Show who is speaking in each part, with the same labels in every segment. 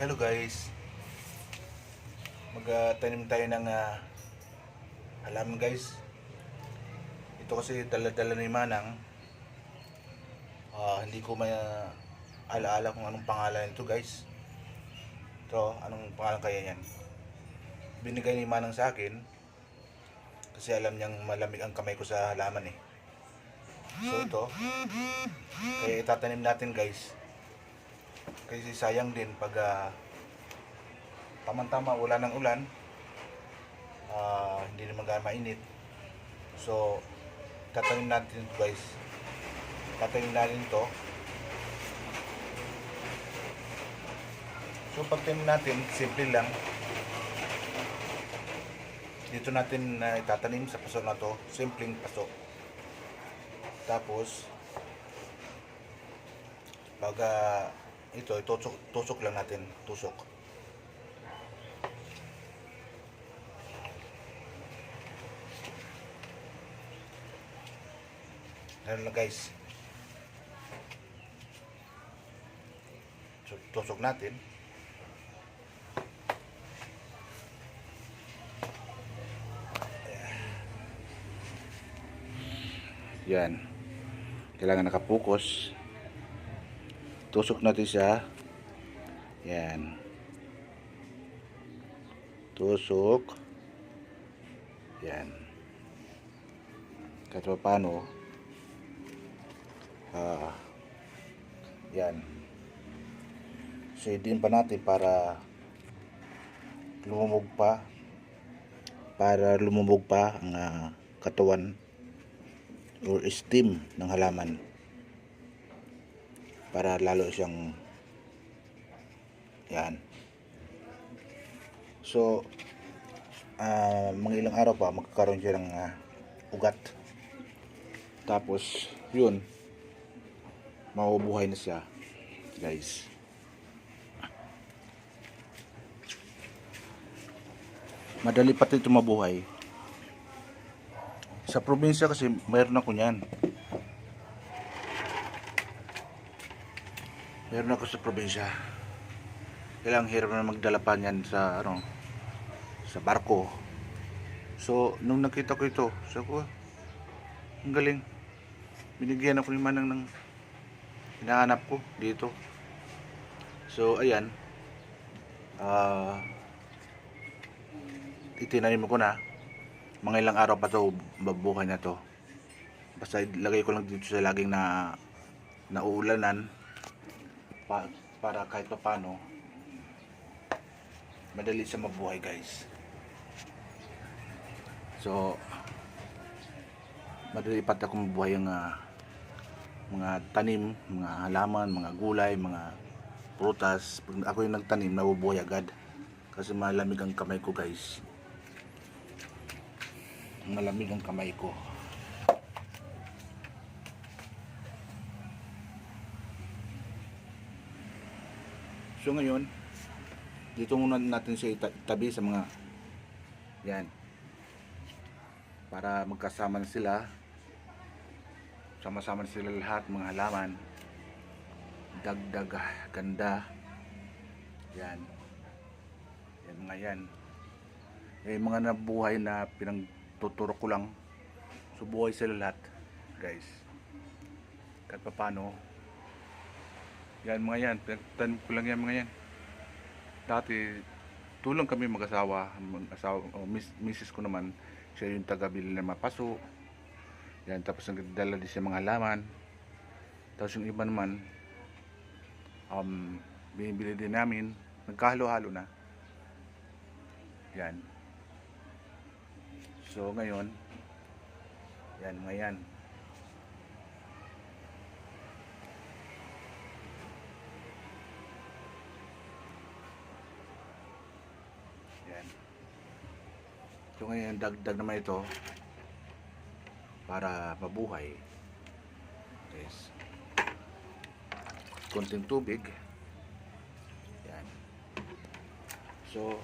Speaker 1: Hello guys. Magtanim tayo ng ah, halaman guys. Ito kasi dala-dala ni Manang. Ah, hindi ko may ah, alaala kung anong pangalan nito guys. Ito, anong pangalan kaya yan? Binigay ni Manang sa akin kasi alam niyang malamig ang kamay ko sa halaman eh. So ito, kaya itatanim natin guys. Kasi sayang din pag ah, tamang-tama wala ng ulan, ah, hindi naman gana mainit. So, tatanim natin ito guys. Tatanim natin ito. So, pag tanim natin, simple lang. Dito natin na itatanim sa paso na to, simpleng paso. Tapos, pag ah, ito, itusok, tusok lang natin, tusok. Ano na guys. So, tusok natin. Yan. Kailangan nakapokus. Tusok natin siya. Yan. Tusok. Yan. Kahit pa paano. Ah. Yan. So, din pa natin para lumubog pa. Para lumubog pa ang ah, katawan or steam ng halaman para lalo siyang yan. So ah mga ilang araw pa magkakaroon siya ng ah, ugat. Tapos yun. Mabubuhay na siya guys. Madali pati ito mabuhay. Sa probinsya kasi mayroon ako niyan. Meron ako sa probinsya. Kailang hirap na magdala pa niyan sa ano sa barko. So, nung nakita ko ito, sabi ko, ang galing. Binigyan ako ni Manang ng hinahanap ko dito. So, ayan. Ah, itinanim ko na mga ilang araw pa to babuhay na to basta lagay ko lang dito sa laging na nauulanan pa, para kahit pa paano madali siya mabuhay guys. So madali pat ako mabuhay ang ah, mga tanim mga halaman, mga gulay mga prutas. Pag ako yung nagtanim nabubuhay agad. Kasi malamig ang kamay ko guys. Malamig ang kamay ko. So ngayon, dito muna natin siya ita- itabi sa mga yan. Para magkasama na sila. Sama-sama sila lahat, mga halaman. Dagdag, ah, ganda. Yan. Yan mga yan. Eh, mga nabuhay na pinang tuturo ko lang so buhay sila lahat guys kahit pa paano yan mga yan. Pinagtanim ko lang yan mga yan. Dati tulong kami mag-asawa. Mag-asawa o miss, misis ko naman siya yung taga-bili ng mga paso yan tapos nagdala din siya mga halaman tapos yung iba naman um, binibili din namin. Nagkahalo-halo na. Yan. So ngayon, yan mga. Yan. So ngayon, dagdag naman ito para mabuhay. Yes. Konting tubig. Yan. So,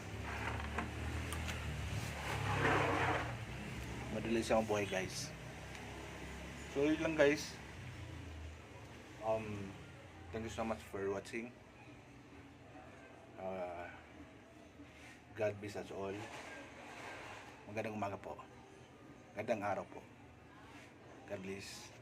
Speaker 1: madali siya mabuhay guys so yun lang guys um thank you so much for watching Ah, God bless us all. Magandang umaga po. Magandang araw po. God bless.